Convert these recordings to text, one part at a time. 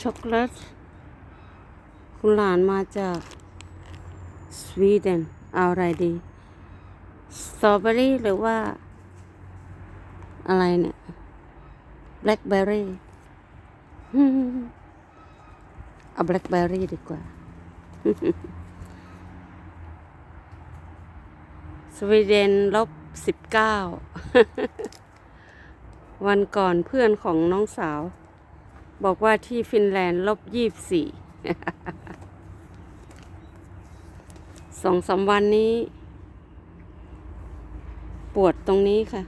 ช็อกโกแลตคุณหลานมาจากสวีเดนเอาอะไรดีสตรอเบอรี่หรือว่า อะไรเนี่ยแบล็คเบอร์รี่เอาแบล็คเบอร์รี่ดีกว่า สวีเดนลบสิบเก้าวันก่อนเพื่อนของน้องสาว บอกว่าที่ฟินแลนด์ลบยี่บสี่สองสามวันนี้ ปวดตรงนี้ค่ะ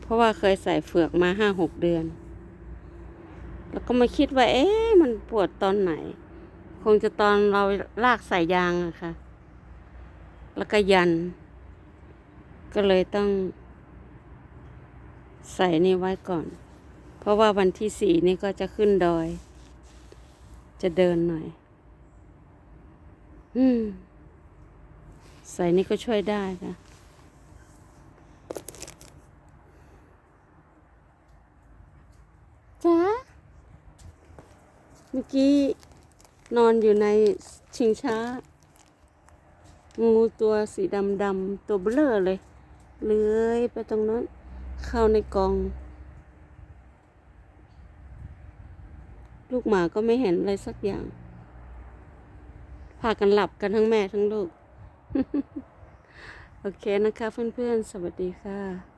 เพราะว่าเคยใส่เฟือกมาห้าหกเดือน แล้วก็มาคิดว่า เอ๊ะ มันปวดตอนไหน คงจะตอนเราลากสายยางอะค่ะ แล้วก็ยัน ก็เลยต้องใส่นี่ไว้ก่อน เพราะว่าวันที่สี่นี่ก็จะขึ้นดอย จะเดินหน่อย อืม ใส่นี่ก็ช่วยได้ค่ะจ้าเมื่อกี้นอนอยู่ในชิงช้า งูตัวสีดำดำๆตัวเบลอเลย เลื้อยไปตรงนั้น เข้าในกอง ลูกหมาก็ไม่เห็นอะไรสักอย่าง พากันหลับกันทั้งแม่ทั้งลูก โอเคนะคะเพื่อนๆ สวัสดีค่ะ